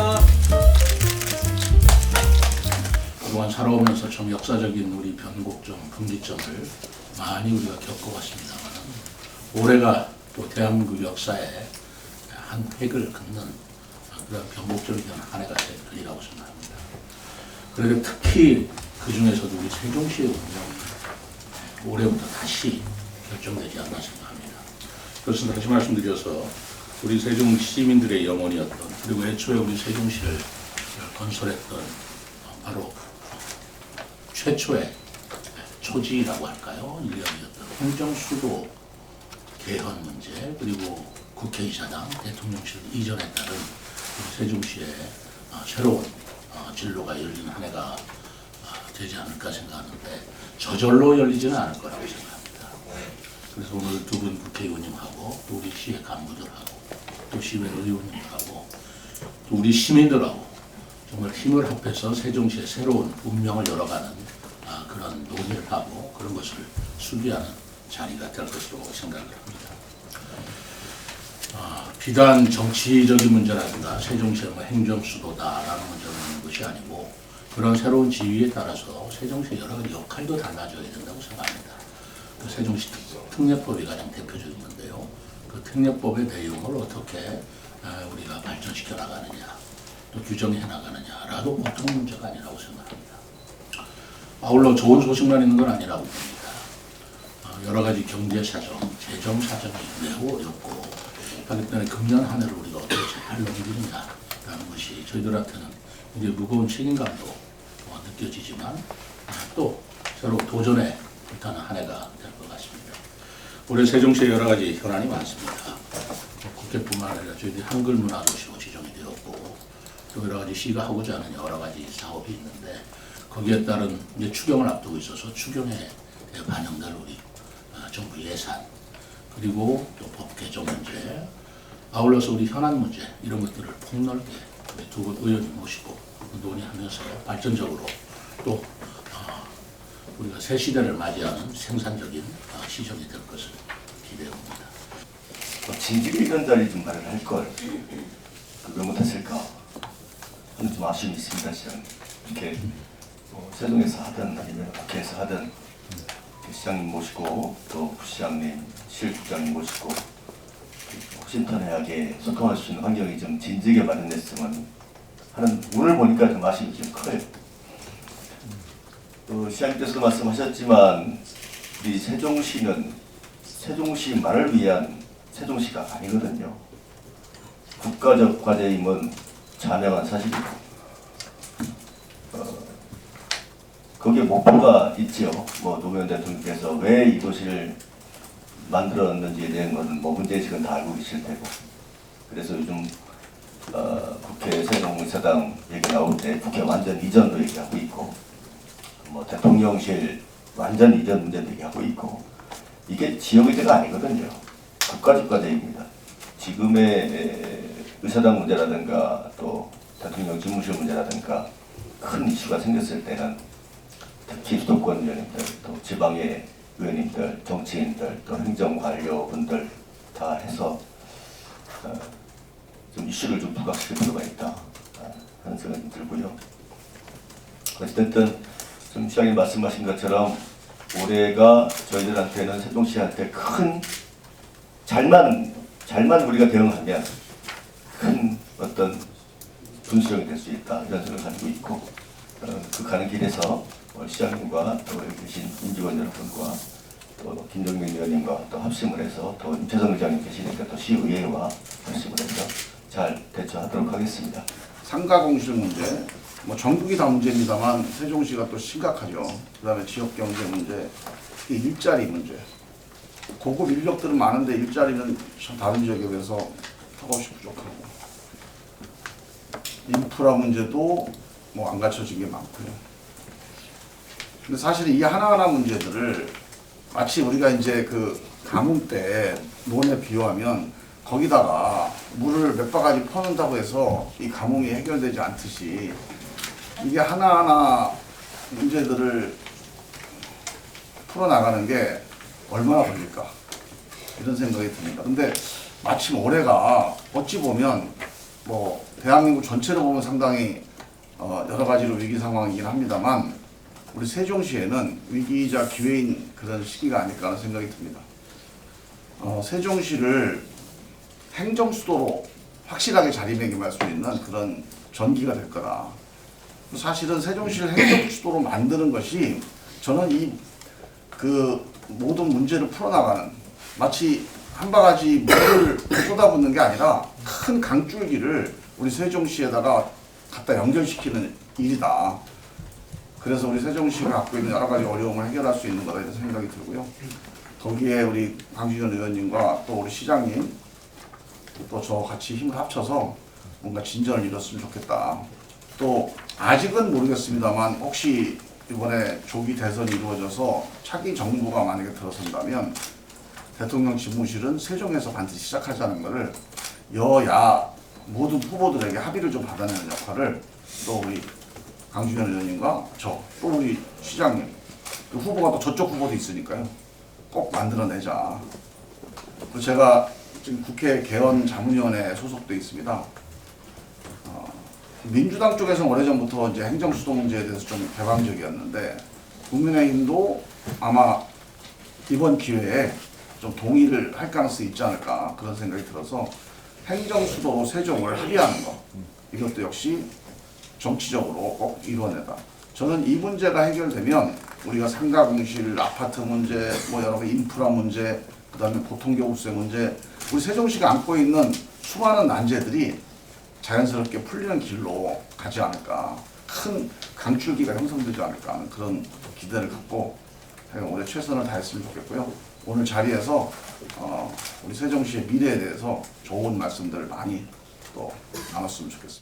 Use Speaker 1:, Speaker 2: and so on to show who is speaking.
Speaker 1: 감사합니다. 그동안 살아오면서 참 역사적인 우리 변곡점, 분기점을 많이 우리가 겪어봤습니다만 올해가 또 대한민국 역사에 한 획을 긋는 그런 변곡점이 되는 한 해가 될 일이라고 생각합니다. 그리고 특히 그 중에서도 우리 세종시의 운명이 올해부터 다시 결정되지 않나 생각합니다. 그것은 다시 말씀드려서 우리 세종 시민들의 영혼이었던 그리고 애초에 우리 세종시를 건설했던 바로 최초의 초지라고 할까요? 일련이었던 행정수도 개헌 문제 그리고 국회의사당 대통령실 이전에 따른 세종시의 어, 새로운 어, 진로가 열리는 한 해가 어, 되지 않을까 생각하는데 저절로 열리지는 않을 거라고 생각합니다. 그래서 오늘 두 분 국회의원님하고 또 우리 시의 간부들하고 또 시의회 의원님하고 또 우리 시민들하고 정말 힘을 합해서 세종시의 새로운 운명을 열어가는 아, 그런 논의를 하고 그런 것을 수비하는 자리가 될 것으로 생각을 합니다. 아, 비단 정치적인 문제라든가 세종시의 뭐 행정수도다라는 문제는 것이 아니고 그런 새로운 지위에 따라서 세종시의 여러 가지 역할도 달라져야 된다고 생각합니다. 그 세종시 특- 특례법이 가장 대표적인 건데요. 그 특례법의 내용을 어떻게 아, 우리가 발전시켜 나가느냐, 또 규정해 나가느냐라도 보통 문제가 아니라고 생각합니다. 아울러 좋은 소식만 있는 건 아니라고 봅니다. 어, 여러 가지 경제 사정, 재정 사정이 매우 어렵고 때문에 금년 한 해를 우리가 어떻게 잘 넘기느냐라는 것이 저희들한테는 굉장히 무거운 책임감도 어, 느껴지지만 아, 또 새로 도전에 불타는 한 해가 될 것 같습니다. 올해 세종시에 여러 가지 현안이 많습니다. 뭐 국회뿐만 아니라 저희들이 한글 문화도시로 지정이 되었고 또 여러 가지 시가 하고자 하는 여러 가지 사업이 있는데 거기에 따른 이제 추경을 앞두고 있어서 추경에 반영될 우리 아, 정부 예산 그리고 또 법 개정 문제 아울러서 우리 현안 문제 이런 것들을 폭넓게 두 분 의원님 모시고 논의하면서 발전적으로 또 아, 우리가 새 시대를 맞이하는 생산적인 아, 시정이 될 것을
Speaker 2: 진직이 이런 자리 좀 마련할 걸. 그걸 못했을까? 하는 좀 아쉬움이 있습니다, 시장. 이렇게 뭐 세종에서 하든 아니면 국회에서 하든 그 시장님 모시고 또 부시장님, 실국장님 모시고 호신탄회하게 소통할 수 있는 환경이 좀 진지하게 마련됐으면 하는 오늘 보니까 좀 아쉬움이 좀 커요. 또 시장님께서도 말씀하셨지만 우리 세종시는 세종시만을 위한 세종시가 아니거든요. 국가적 과제임은 자명한 사실이고 어, 거기에 목표가 있지요. 뭐 노무현 대통령께서 왜 이 도시를 만들었는지에 대한 것은 뭐 문제의식은 다 알고 계실 테고 그래서 요즘 어, 국회 세종의사당 얘기 나올 때 국회 완전 이전도 얘기하고 있고 뭐 대통령실 완전 이전 문제도 얘기하고 있고 이게 지역 의제가 아니거든요. 국가적 과제입니다. 지금의 에, 의사당 문제라든가 또 대통령 집무실 문제라든가 큰 이슈가 생겼을 때는 특히 수도권 의원님들 또 지방의 의원님들 정치인들 또 행정관료분들 다 해서 어, 좀 이슈를 좀 부각시킬 필요가 있다 어, 하는 생각이 들고요. 어쨌든 좀 시장님 말씀하신 것처럼 올해가 저희들한테는 세종시한테 큰 잘만 잘만 우리가 대응하면 큰 어떤 분수령이 될 수 있다 이런 생각을 가지고 있고 어, 그 가는 길에서 어, 시장님과 또 여기 계신 임직원 여러분과 또 김정민 의원님과 또 합심을 해서 또 임채성 의장님 계시니까 또 시의회와 합심을 해서 잘 대처하도록 하겠습니다.
Speaker 3: 상가 공실 문제, 뭐 전국이 다 문제입니다만 세종시가 또 심각하죠. 그다음에 지역 경제 문제, 이 일자리 문제. 고급 인력들은 많은데 일자리는 참 다른 지역에 비해서 턱없이 부족하고. 인프라 문제도 뭐 안 갖춰진 게 많고요. 근데 사실 이 하나하나 문제들을 마치 우리가 이제 그 가뭄 때 논에 비유하면 거기다가 물을 몇 바가지 퍼는다고 해서 이 가뭄이 해결되지 않듯이 이게 하나하나 문제들을 풀어나가는 게 얼마나 걸릴까 이런 생각이 듭니다. 근데 마침 올해가 어찌 보면 뭐 대한민국 전체로 보면 상당히 어 여러 가지로 위기 상황이긴 합니다만 우리 세종시에는 위기이자 기회인 그런 시기가 아닐까 하는 생각이 듭니다. 어, 세종시를 행정 수도로 확실하게 자리매김할 수 있는 그런 전기가 될 거다. 사실은 세종시를 행정 수도로 만드는 것이 저는 이 그 모든 문제를 풀어나가는 마치 한 바가지 물을 쏟아붓는 게 아니라 큰 강줄기를 우리 세종시에다가 갖다 연결시키는 일이다. 그래서 우리 세종시가 갖고 있는 여러 가지 어려움을 해결할 수 있는 거다 이런 생각이 들고요. 거기에 우리 강준현 의원님과 또 우리 시장님 또 저 같이 힘을 합쳐서 뭔가 진전을 이뤘으면 좋겠다. 또 아직은 모르겠습니다만 혹시 이번에 조기 대선이 이루어져서 차기 정부가 만약에 들어선다면 대통령 집무실은 세종에서 반드시 시작하자는 것을 여야 모든 후보들에게 합의를 좀 받아내는 역할을 또 우리 강준현 의원님과 저 또 우리 시장님 그 후보가 또 저쪽 후보도 있으니까요 꼭 만들어내자. 그리고 제가 지금 국회 개헌 자문위원회 소속돼 있습니다. 어, 민주당 쪽에서 오래전부터 이제 행정수도 문제에 대해서 좀 개방적이었는데 국민의힘도 아마 이번 기회에 좀 동의를 할 가능성이 있지 않을까 그런 생각이 들어서 행정수도로 세종을 합의하는 것 이것도 역시 정치적으로 꼭 이루어내다. 저는 이 문제가 해결되면 우리가 상가공실, 아파트 문제, 뭐 여러 가지 인프라 문제, 그다음에 고통교부세 문제, 우리 세종시가 안고 있는 수많은 난제들이 자연스럽게 풀리는 길로 가지 않을까. 큰 강줄기가 형성되지 않을까 하는 그런 기대를 갖고 올해 최선을 다했으면 좋겠고요. 오늘 자리에서 어, 우리 세종시의 미래에 대해서 좋은 말씀들을 많이 또 나눴으면 좋겠습니다.